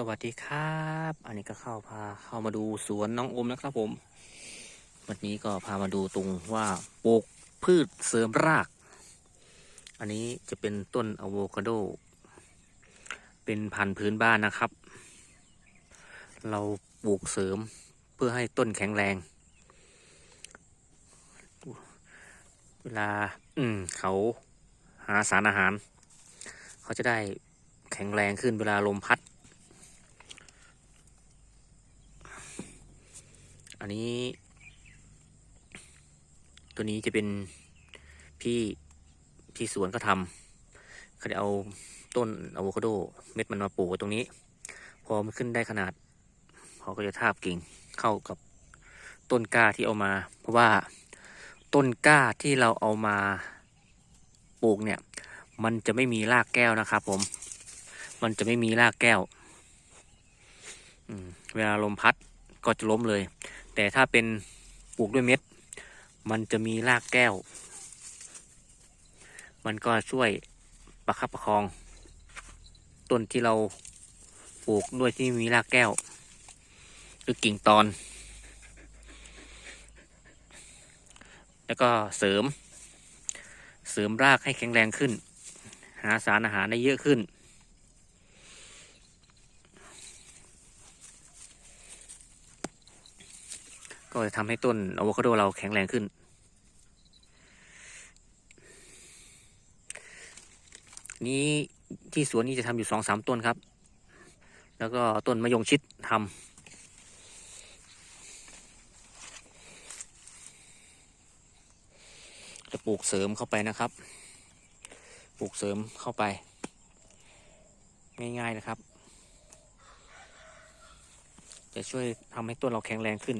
สวัสดีครับ อันนี้ก็เข้าพาเข้ามาดูสวนน้องอมนะครับผม วันนี้ก็พามาดูตรงว่าปลูกพืชเสริมราก อันนี้จะเป็นต้นอะโวคาโด เป็นพันธุ์พื้นบ้านนะครับ เราปลูกเสริมเพื่อให้ต้นแข็งแรง เวลา อืม เขาหาสารอาหาร เขาจะได้แข็งแรงขึ้นเวลาลมพัด อันนี้ ตัวนี้จะเป็นพี่พี่สวนเขาทำเขาจะเอาต้นอะโวคาโด เม็ดมันมาปลูกตรงนี้ พอมันขึ้นได้ขนาดเขาก็จะทาบกิ่งเข้ากับต้นกล้าที่เอามา เพราะว่าต้นกล้าที่เราเอามาปลูกเนี่ย มันจะไม่มีรากแก้วนะครับผม มันจะไม่มีรากแก้วเวลาลมพัดก็จะล้มเลย แต่ถ้าเป็นปลูกด้วยเม็ด มันจะมีรากแก้ว มันก็ช่วยประคับประคอง ต้นที่เราปลูกด้วยที่มีรากแก้ว หรือกิ่งตอน แล้วก็เสริม เสริมรากให้แข็งแรงขึ้น หาสารอาหารได้เยอะขึ้น ก็จะทำให้ต้นอะโวคาโดเราแข็งแรงขึ้น นี้ที่สวนนี้จะทำอยู่สองสามต้นครับ แล้วก็ต้นมะยงชิดทำจะปลูกเสริมเข้าไปนะครับ ปลูกเสริมเข้าไป ง่ายๆนะครับ จะช่วยทำให้ต้นเราแข็งแรงขึ้น